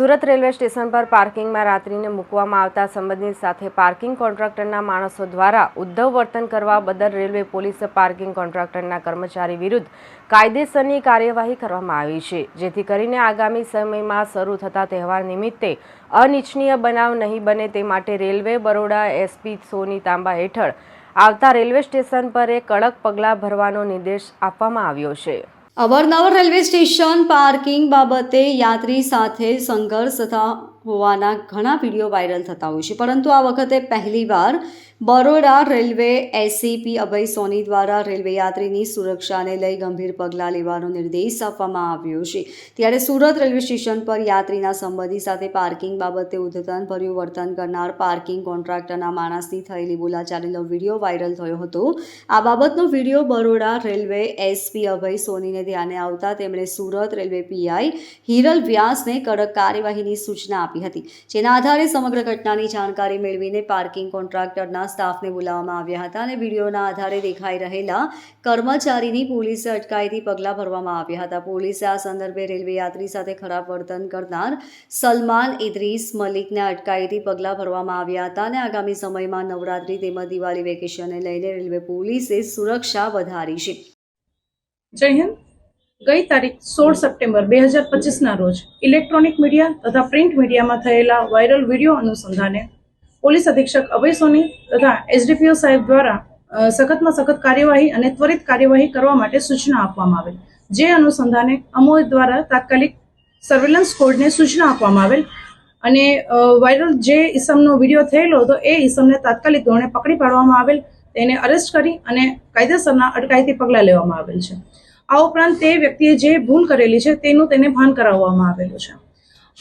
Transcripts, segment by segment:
Surat railway station પર પાર્કિંગમાં રાત્રિને મૂકવામાં આવતા સંબંધિત સાથે પાર્કિંગ કોન્ટ્રાક્ટરના માણસો દ્વારા ઉદ્ધવ વર્તન કરવા બદલ રેલવે પોલીસે પાર્કિંગ કોન્ટ્રાક્ટરના કર્મચારી વિરુદ્ધ કાયદેસરની કાર્યવાહી કરવામાં આવી છે. જેથી કરીને આગામી સમયમાં શરૂ થતા તહેવાર નિમિત્તે અનિચ્છનીય બનાવ નહીં બને તે માટે રેલવે બરોડા એસપી સોની તાંબા હેઠળ આવતા રેલવે સ્ટેશન પર એક કડક પગલાં ભરવાનો નિર્દેશ આપવામાં આવ્યો છે. અવારનવાર રેલવે સ્ટેશન પાર્કિંગ બાબતે યાત્રી સાથે સંઘર્ષ થતા હોવાના ઘણા વીડિયો વાયરલ થતા હોય છે. પરંતુ આ વખતે પહેલીવાર બરોડા રેલવે એસીપી અભય સોની દ્વારા રેલવે યાત્રીની સુરક્ષાને લઈ ગંભીર પગલાં લેવાનો નિર્દેશ આપવામાં આવ્યો છે. ત્યારે સુરત રેલવે સ્ટેશન પર યાત્રીના સંબંધી સાથે પાર્કિંગ બાબતે ઉદ્ધતનભર્યું વર્તન કરનાર પાર્કિંગ કોન્ટ્રાક્ટરના માણસની થયેલી બોલાચાલીનો વીડિયો વાયરલ થયો હતો. આ બાબતનો video Baroda railway SP Abhay સોનીને ધ્યાને આવતા તેમણે સુરત રેલવે પીઆઈ હિરલ વ્યાસને કડક કાર્યવાહીની સૂચના આપી હતી. જેના આધારે સમગ્ર ઘટનાની જાણકારી મેળવીને પાર્કિંગ કોન્ટ્રાક્ટરના સ્ટાફને બોલાવવામાં આવ્યા હતા અને વિડીયોના આધારે દેખાઈ રહેલા કર્મચારીની પોલીસે અટકાયતી પગલાં ભરવામાં આવ્યા હતા. પોલીસે આ સંદર્ભે રેલવે યાત્રી સાથે ખરાબ વર્તન કરનાર સલમાન ઇદ્રીસ મલિકને અટકાયતી પગલાં ભરવામાં આવ્યા હતા અને આગામી સમયમાં નવરાત્રી તેમજ દિવાળી વેકેશનને લઈને રેલવે પોલીસે સુરક્ષા વધારી છે. જય ગઈ તારીખ સોળ સપ્ટેમ્બર બે હજાર પચીસના રોજ ઇલેક્ટ્રોનિક મીડિયા તથા પ્રિન્ટ મીડિયામાં થયેલા વાયરલ વીડિયો અનુસંધાને પોલીસ અધિક્ષક અભય સોની તથા એસડીપીઓ સાહેબ દ્વારા સખતમાં સખત કાર્યવાહી અને ત્વરિત કાર્યવાહી કરવા માટે સૂચના આપવામાં આવેલ. જે અનુસંધાને અમોદ દ્વારા તાત્કાલિક સર્વેલન્સ કોડને સૂચના આપવામાં આવેલ અને વાયરલ જે ઈસમનો વીડિયો થયેલો હતો એ ઈસમને તાત્કાલિક ધોરણે પકડી પાડવામાં આવેલ, તેને અરેસ્ટ કરી અને કાયદેસરના અટકાયતી પગલાં લેવામાં આવેલ છે. આ ઉપરાંત તે વ્યક્તિએ જે ભૂલ કરેલી છે તેનું તેને ભાન કરાવવામાં આવેલું છે.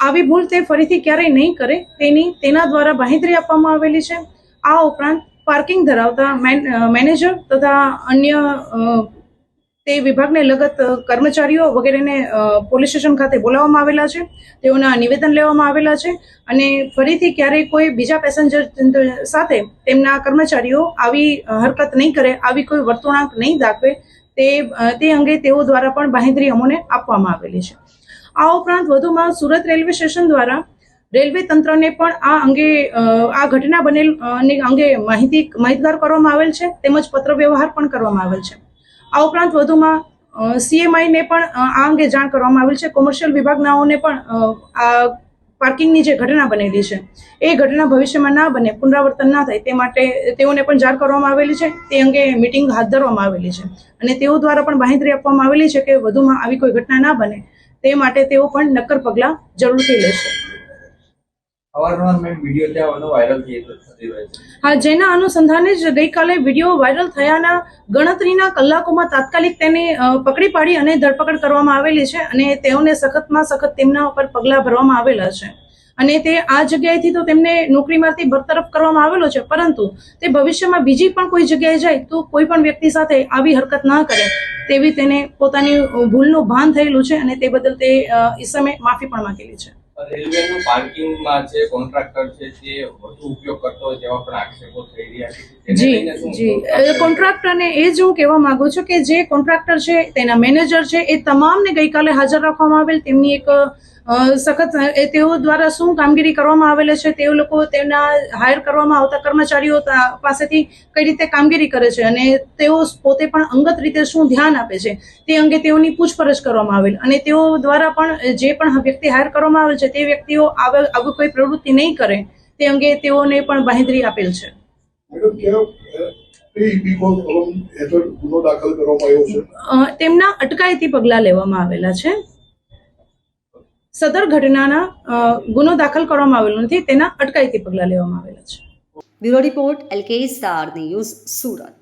આવી ભૂલ તે ફરીથી ક્યારેય નહીં કરે. તેની, તેના દ્વારા બાહેંધરી આપવામાં આવેલી છે. આ ઉપરાંત પાર્કિંગ ધરાવતા મેન- મેનેજર તથા અન્ય તે વિભાગને લગત કર્મચારીઓ વગેરેને પોલીસ સ્ટેશન ખાતે બોલાવવામાં આવેલા છે. તેઓના નિવેદન લેવામાં આવેલા છે અને ફરીથી ક્યારેય કોઈ બીજા પેસેન્જર સાથે તેમના કર્મચારીઓ આવી હરકત નહીં કરે, આવી કોઈ વર્તણૂક નહીં દાખવે તે તે અંગે તેઓ દ્વારા પણ બાહેંધરી અમોને આપવામાં આવેલી છે. આ ઉપરાંત વધુમાં સુરત રેલવે સ્ટેશન દ્વારા રેલવે તંત્રને પણ આ અંગે આ ઘટના બનેલ અંગે માહિતી, માહિતગાર કરવામાં આવેલ છે, તેમજ પત્ર વ્યવહાર પણ કરવામાં આવેલ છે. આ ઉપરાંત વધુમાં સીએમઆઈને પણ આ અંગે જાણ કરવામાં આવેલ છે. કોમર્શિયલ વિભાગનાઓને પણ આ પાર્કિંગની જે ઘટના બનેલી છે, એ ઘટના ભવિષ્યમાં ના બને, પુનરાવર્તન ના થાય, તે માટે તેઓને પણ જાણ કરવામાં આવેલી છે. તે અંગે મિટિંગ હાથ ધરવામાં આવેલી છે. અને તેઓ દ્વારા પણ બાંહેધરી આપવામાં આવેલી છે કે વધુમાં આવી કોઈ ઘટના ના બને. તે માટે તેઓ પણ નક્કર પગલાં જરૂરથી લેશે. હા જેના અનુસંધાને જ ગઈકાલે વીડિયો વાયરલ થયાના ગણતરીના કલાકોમાં તાત્કાલિક તેને પકડી પાડી અને ધરપકડ કરવામાં આવેલી છે અને તેઓને સખતમાં સખત તેમના ઉપર પગલાં ભરવામાં આવેલા છે. અને તે આ જગ્યાએથી તો તેમને નોકરીમાંથી બરતરફ કરવામાં આવેલો છે પરંતુ તે ભવિષ્યમાં બીજી પણ કોઈ જગ્યાએ જાય તો કોઈ પણ વ્યક્તિ સાથે આવી હરકત ના કરે તેવી તેને પોતાની ભૂલનું ભાન થયેલું છે અને તે બદલ તે ઈસમે માફી પણ માંગેલી છે. રેલવેનું પાર્કિંગમાં જે કોન્ટ્રાક્ટર છે તે વધુ ઉપયોગ કરતો હોય તેવા પણ આક્ષેપો થઈ રહ્યા છે. જી જી? કોન્ટ્રાક્ટરને એ જ હું કહેવા માંગુ છું કે જે કોન્ટ્રાક્ટર છે તેના મેનેજર છે એ તમામને ગઈકાલે હાજર રાખવામાં આવેલ તેમની એક સખત તેઓ દ્વારા શું કામગીરી કરવામાં આવેલ છે તે લોકો તેમના હાયર કરવામાં આવતા કર્મચારીઓ પાસેથી કઈ રીતે કામગીરી કરે છે અને તેઓ પોતે પણ અંગત રીતે શું ધ્યાન આપે છે તે અંગે તેઓની પૂછપરછ કરવામાં આવેલ. અને તેઓ દ્વારા પણ જે પણ વ્યક્તિ હાયર કરવામાં આવેલ છે તે વ્યક્તિઓ આવે આવી કોઈ પ્રવૃત્તિ નહીં કરે તે અંગે તેઓને પણ બાંહેધરી આપેલ છે. તેમના અટકાયતી પગલાં લેવામાં આવેલા છે. સદર ઘટનાના ગુનો દાખલ કરવામાં આવેલો નથી, તેના અટકાયતી પગલાં લેવામાં આવેલા છે. Bureau report LK star news, Surat.